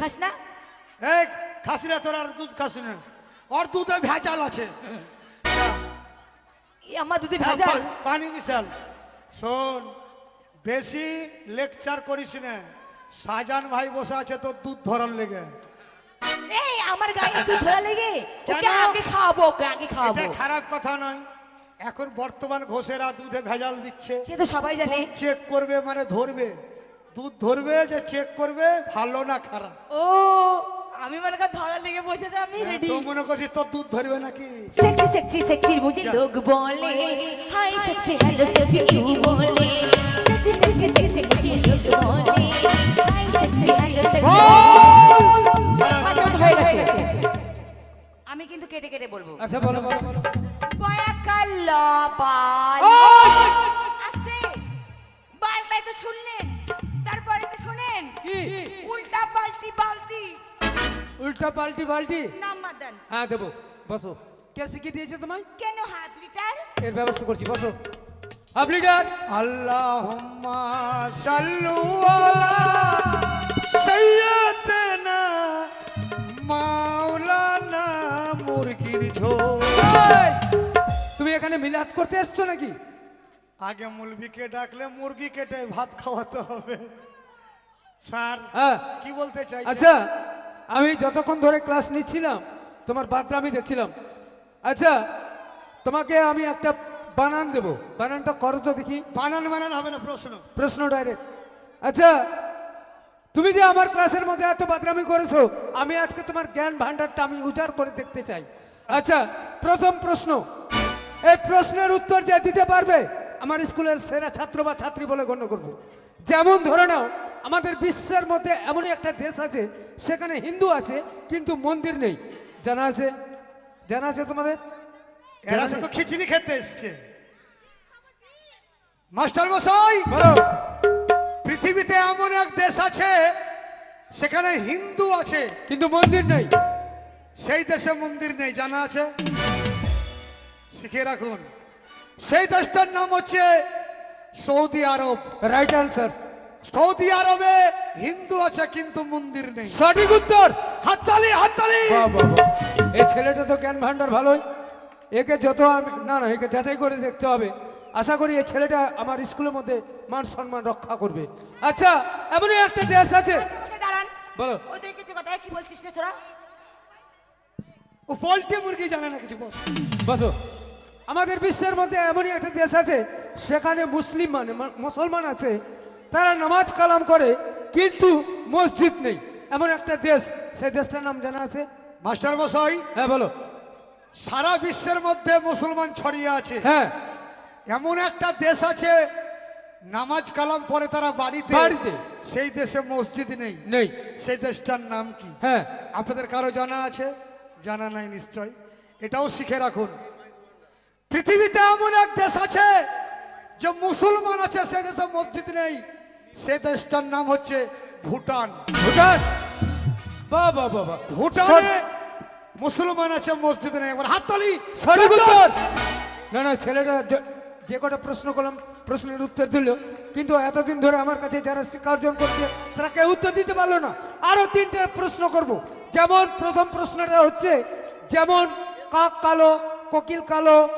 খাস না? এই খাসি না তোর আর দুধ খাসি না। ওর দুধে ভেজাল আছে। আমার দুধে হ্যাঁ, ভেজাল? পানি মিশাল। শোন বেশি লেকচার করিস না। সাজান ভাই বসে আছে তোর দুধ ধরার লেগে। এই আমার গায়ে দুধ ধরা লেগে? ওকে আগে খাওয়াবো ওকে আগে খাওয়াবো। এটা খারাপ কথা নয়। এখন বর্তমান ঘোষেরা দুধে ভেজাল দিচ্ছে। সে তো সবাই জানে। চেক করবে মানে ধরবে। দুধ ধরবে যে চেক করবে ভালো না খারাপ। ও আমি মনে কর ধরা লেগে বসে যা আমি হ্যাঁ, রেডি তুই মনে করছিস তোর দুধ ধরবে নাকি? সেক্সি সেক্সি সেক্সি বুঝি লোক বলে। Hi sexy hello sexy you বলে। সেক্সি সেক্সি সেক্সি বুঝি লোক বলে। হাই সেক্সি হ্যালো সেক্সি হয়ে আমি কিন্তু কেটে কেটে বলব। আচ্ছা বলো বলো বলো। পয়া কাল্লা পায় আসে। বাংলায় তো শুনলেন। তো শুনেন কি? উল্টা পাল্টি বালতি উল্টা পাল্টি বাল্টি নাম্বার দেন। হ্যাঁ দেবো। বসো। কে শিখিয়ে দিয়েছে তোমায়? কেন হাফ লিটার? এর ব্যবস্থা করছি বসো। Half litre. আল্লাহ সাল্লু আলা সৈয়দনা মাওলানা মুরগির ঝোল। তুমি এখানে মিলাদ করতে এসছো নাকি? আগে মুলবিকে ডাকলে মুরগি কেটে ভাত খাওয়াতে হবে। স্যার হ্যাঁ। কি বলতে চাই আচ্ছা আমি যতক্ষণ ধরে ক্লাস নিচ্ছিলাম তোমার বাদটা আমি দেখছিলাম। আচ্ছা তোমাকে আমি একটা বানান দেব। বানানটা করো তো দেখি। বানান বানান হবে না প্রশ্ন। প্রশ্ন ডাইরেক্ট আচ্ছা তুমি যে আমার ক্লাসের মধ্যে এত বাদরামি করেছ আমি আজকে তোমার জ্ঞান ভান্ডারটা আমি উজাড় করে দেখতে চাই। আচ্ছা প্রথম প্রশ্ন। এই প্রশ্নের উত্তর যে দিতে পারবে আমার স্কুলের সেরা ছাত্র বা ছাত্রী বলে গণ্য করব। যেমন ধরে নাও আমাদের বিশ্বের মধ্যে এমনই একটা দেশ আছে সেখানে হিন্দু আছে কিন্তু মন্দির নেই। জানা আছে? জানা আছে তোমাদের? এরা তো খিচুড়ি খেতে এসছে। মাস্টার মশাই! পৃথিবীতে এমন এক দেশ আছে সেখানে হিন্দু আছে। কিন্তু মন্দির নেই। সেই দেশে মন্দির নেই জানা আছে? শিখে রাখুন। সেই দেশটার নাম হচ্ছে সৌদি আরব। রাইট আনসার সৌদি আরবে হিন্দু আছে কিন্তু মন্দির নেই। সঠিক উত্তর। হাততালি হাততালি! বাহ, বাহ, বাহ। এই ছেলেটা তো জ্ঞান ভান্ডার ভালোই। একে যত আমি না না একে যাচাই করে দেখতে হবে। আশা করি এই ছেলেটা আমার স্কুলের মধ্যে মান সম্মান রক্ষা করবে। আচ্ছা এমনই একটা দেশ আছে। বলো। ওদের কিছু কথা কি বলছিস রে তোরা ও পোল্ট্রি মুরগি জানে না কিছু বস। বসো। আমাদের বিশ্বের মধ্যে এমনই একটা দেশ আছে সেখানে মুসলিম মানে মুসলমান আছে তারা নামাজ কালাম করে কিন্তু মসজিদ নেই। এমন একটা দেশ সেই দেশটার নাম জানা আছে? মাস্টার মশাই হ্যাঁ বলো। সারা বিশ্বের মধ্যে মুসলমান ছড়িয়ে আছে। হ্যাঁ। এমন একটা দেশ আছে নামাজ কালাম পরে তারা বাড়িতে বাড়িতে। সেই দেশে মসজিদ নেই। নেই। সেই দেশটার নাম কি? হ্যাঁ। আপনাদের কারও জানা আছে? জানা নাই নিশ্চয়। এটাও শিখে রাখুন। পৃথিবীতে এমন এক দেশ আছে যে মুসলমান আছে সে দেশে মসজিদ নেই। সে দেশটার নাম হচ্ছে ভুটান। ভুটান? বাহ বাহ ভুটানে মুসলমান আছে মসজিদ নেই। একবার হাততালি। না না ছেলেটা যে- যে কটা প্রশ্ন করলাম প্রশ্নের উত্তর দিল। কিন্তু এতদিন ধরে আমার কাছে যারা শিক্ষা অর্জন করছে তারা কেউ উত্তর দিতে পারল না। আরও তিনটে প্রশ্ন করব। যেমন প্রথম প্রশ্নটা হচ্ছে যেমন কাক কালো কোকিল কালো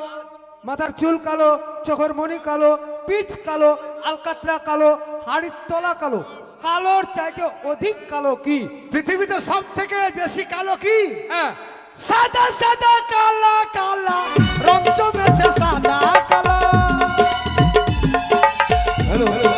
মাথার চুল কালো চোখের মণি কালো পিচ কালো আলকাতরা কালো হাড়ির তলা কালো। কালোর চাইতে অধিক কালো কি? পৃথিবীতে সব থেকে বেশি কালো কি? হ্যাঁ। সাদা সাদা কালা কালা। রং জমেছে সাদা কালা। সাদা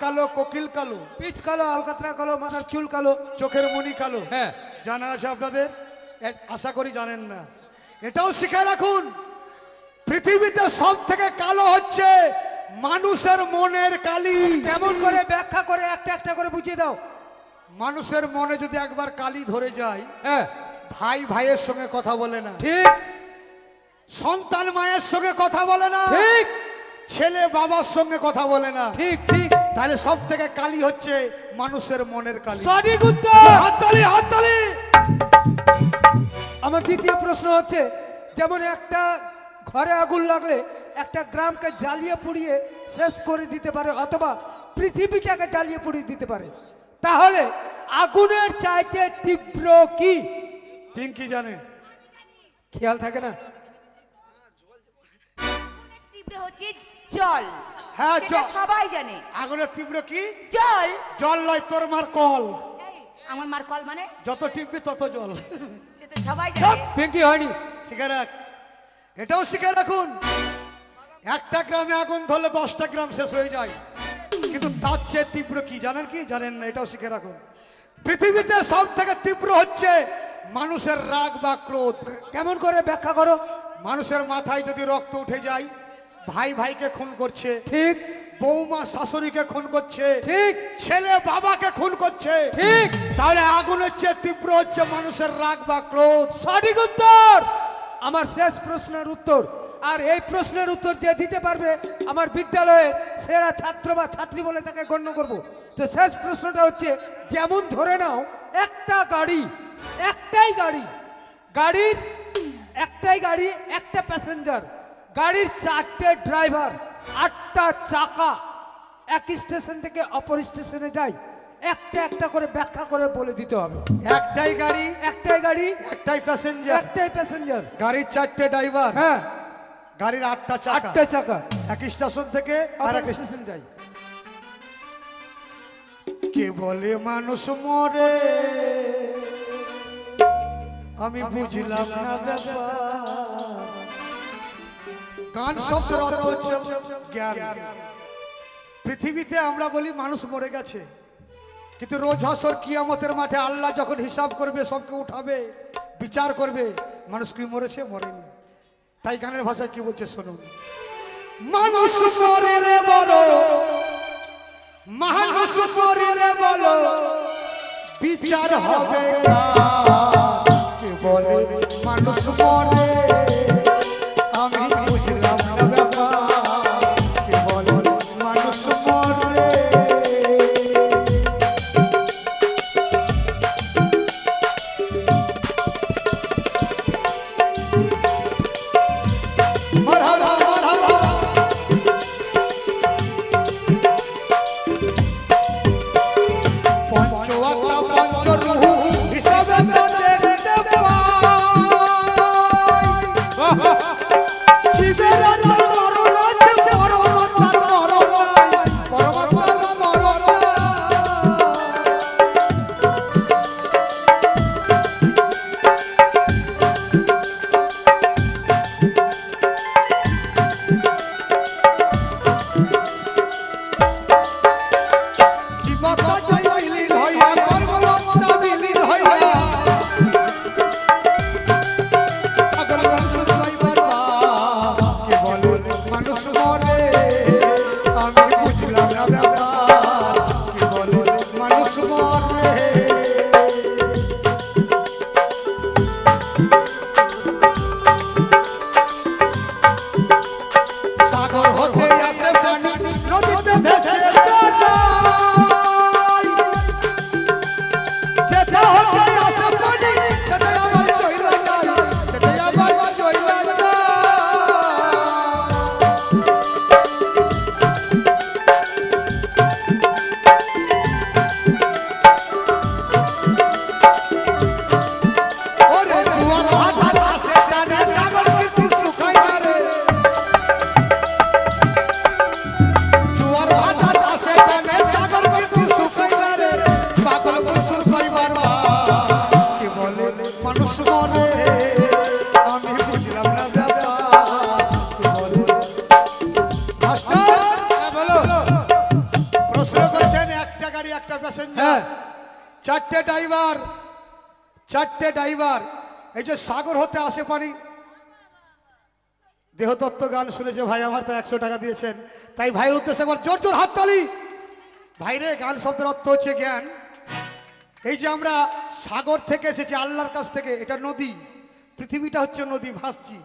কালো কোকিল কালো পিচ কালো আলকাতরা কালো মাথার চুল কালো। চোখের মনি কালো। হ্যাঁ। জানা আছে আপনাদের? আশা করি জানেন না। এটাও শিখে রাখুন পৃথিবীতে সব থেকে কালো হচ্ছে মানুষের মনের কালি। কেমন করে ব্যাখ্যা করে একটা একটা করে বুঝিয়ে দাও। মানুষের মনে যদি একবার কালি ধরে যায় হ্যাঁ। ভাই ভাইয়ের সঙ্গে কথা বলে না। ঠিক। সন্তান মায়ের সঙ্গে কথা বলে না। ঠিক। ছেলে বাবার সঙ্গে কথা বলে না। ঠিক ঠিক। তাহলে সব থেকে কালি হচ্ছে মানুষের মনের কালি। সঠিক উত্তর হাততালি হাততালি। আমার দ্বিতীয় প্রশ্ন হচ্ছে যেমন একটা ঘরে আগুন লাগলে একটা গ্রামকে জ্বালিয়ে পুড়িয়ে শেষ করে দিতে পারে অথবা পৃথিবীটাকে জ্বালিয়ে পুড়িয়ে দিতে পারে। তাহলে আগুনের চাইতে তীব্র কি? পিঙ্কি জানে? খেয়াল থাকে না? তীব্র হচ্ছে জল। হ্যাঁ, জল। সবাই জানে। আগুনের তীব্র কি? জল। জল লয় তোর মার কল। আমার মার কল মানে? যত টিপবি তত জল। সেটা সবাই জানে। পিঙ্কি হয়নি। শিখে রাখ। এটাও শিখে রাখুন। একটা গ্রামে আগুন ধরলে দশটা গ্রাম শেষ হয়ে যায়। কিন্তু তার চেয়ে তীব্র কি জানেন কি? জানেন না এটাও শিখে রাখুন। পৃথিবীতে সব থেকে তীব্র হচ্ছে মানুষের রাগ বা ক্রোধ। কেমন করে ব্যাখ্যা করো? মানুষের মাথায় যদি রক্ত উঠে যায় ভাই ভাইকে খুন করছে। ঠিক। বৌমা শাশুড়িকে খুন করছে। ঠিক। ছেলে বাবাকে খুন করছে। ঠিক। তাহলে আগুন হচ্ছে তীব্র হচ্ছে মানুষের রাগ বা ক্রোধ। সঠিক উত্তর। আমার শেষ প্রশ্নের উত্তর। আর এই প্রশ্নের উত্তর যে দিতে পারবে আমার বিদ্যালয়ের সেরা ছাত্র বা ছাত্রী বলে তাকে গণ্য করব। তো শেষ প্রশ্নটা হচ্ছে যেমন ধরে নাও একটা গাড়ি একটাই গাড়ি গাড়ির একটাই গাড়ি একটা প্যাসেঞ্জার গাড়ির চারটে ড্রাইভার আটটা চাকা এক স্টেশন থেকে অপর স্টেশনে যায়। একটা একটা করে ব্যাখ্যা করে বলে দিতে হবে। একটাই গাড়ি একটাই গাড়ি একটাই প্যাসেঞ্জার একটাই প্যাসেঞ্জার গাড়ির চারটে ড্রাইভার হ্যাঁ। গাড়ির আটটা চাকা। আটটা চাকা। এক স্টেশন থেকে আর আর এক স্টেশন। যাই কে বলে মানুষ মরে? আমি বুঝলাম না। ব্যাপার। গান শব্দের অর্থ হচ্ছে জ্ঞান। পৃথিবীতে আমরা বলি মানুষ মরে গেছে। কিন্তু রোজ হাসর কিয়ামতের মাঠে আল্লাহ যখন হিসাব করবে, সবকে উঠাবে, বিচার করবে, মানুষ কি মরেছে, মরেনি। তাই গানের ভাষায় কি বলছে শুনুন। মানুষ মরিলে বড় মানুষ মরিলে বলো, বিচার হবে? কে বলে মানুষ মরে? I'll হ্যাঁ চারটে ড্রাইভার চারটে ড্রাইভার। এই যে সাগর হতে আসে পানি। দেহতত্ত্ব গান শুনেছে ভাই, আমার তো একশো টাকা দিয়েছেন। তাই ভাইয়ের উদ্দেশ্যে একবার জোর জোর হাততালি ভাইরে, গান শব্দের অর্থ হচ্ছে জ্ঞান। এই যে আমরা সাগর থেকে এসেছি, আল্লাহর কাছ থেকে, এটা নদী। পৃথিবীটা হচ্ছে নদী, ভাসছি।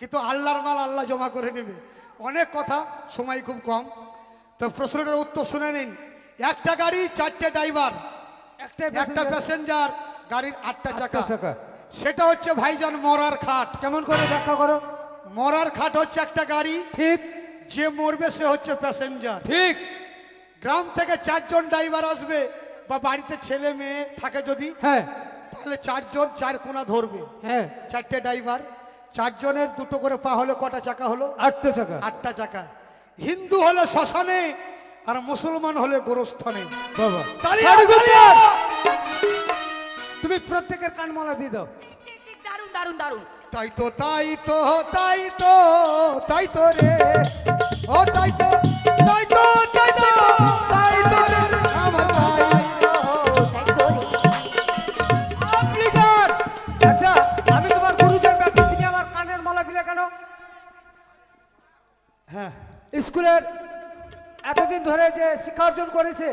কিন্তু আল্লাহর মাল আল্লাহ জমা করে নেবে। অনেক কথা, সময় খুব কম। তো প্রশ্নটার উত্তর শুনে নিন। একটা গাড়ি চারটে ড্রাইভার একটা প্যাসেঞ্জার গাড়ির আটটা চাকা। চাকা। সেটা হচ্ছে ভাইজান মরার খাট। কেমন করে ব্যাখ্যা করো? মরার খাট হচ্ছে একটা গাড়ি ঠিক। যে মরবে সে হচ্ছে প্যাসেঞ্জার ঠিক। গ্রাম থেকে চারজন ড্রাইভার আসবে বা বাড়িতে ছেলে মেয়ে থাকে যদি হ্যাঁ। তাহলে চারজন চার কোনা ধরবে। হ্যাঁ। চারটে ড্রাইভার চারজনের দুটো করে পা হলো কটা চাকা হলো? আটটা চাকা। আটটা চাকা। হিন্দু হলো শ্মশানে আর মুসলমান হলে গোরস্থানে! তুমি প্রত্যেকের কানমালা দিয়ে দাও। ঠিক, ঠিক, দারুণ দারুণ দারুণ। তাই তো তাই তো তাই তো তাই তো রে। ও তাই তো তাই তো তাই তো তাই তো রে। আমার তাই আফ্রিকার! আচ্ছা আমি তোমার গুরুজন ব্যক্তি তুমি আমার কানের মালা দিলে কেন? হ্যাঁ। স্কুলের এতদিন ধরে যে শিক্ষা অর্জন করেছে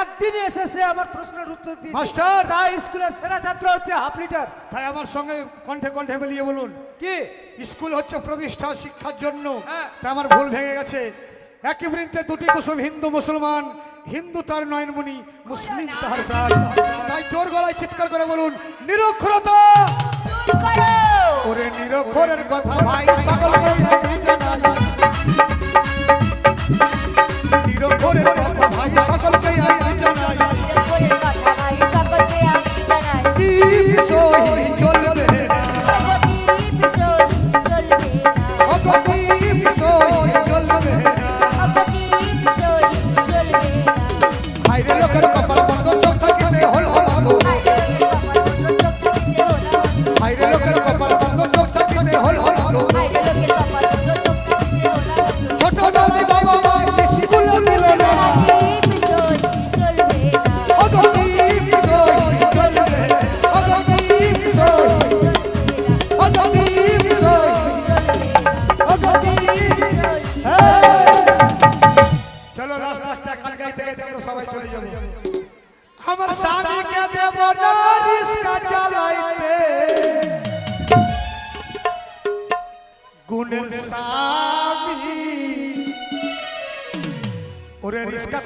একদিনই এসেছে আমার প্রশ্নের উত্তর দিয়েছে মাস্টার! তাই স্কুলের সেরা ছাত্র হচ্ছে হাফ লিটার। তাই আমার সঙ্গে কণ্ঠে কণ্ঠে মিলিয়ে বলুন। কি? স্কুল হচ্ছে প্রতিষ্ঠা শিক্ষার জন্য। হ্যাঁ। তা আমার ভুল ভেঙে গেছে। একই বৃন্তে দুটি কুসুম হিন্দু মুসলমান হিন্দু তার নয়নমণি মুসলিম তাহার প্রাণ। তাই জোর গলায় চিৎকার করে বলুন নিরক্ষরতা! ওরে নিরক্ষরের কথা ভাই সকলকে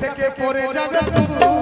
থেকে পড়ে যাবে তুই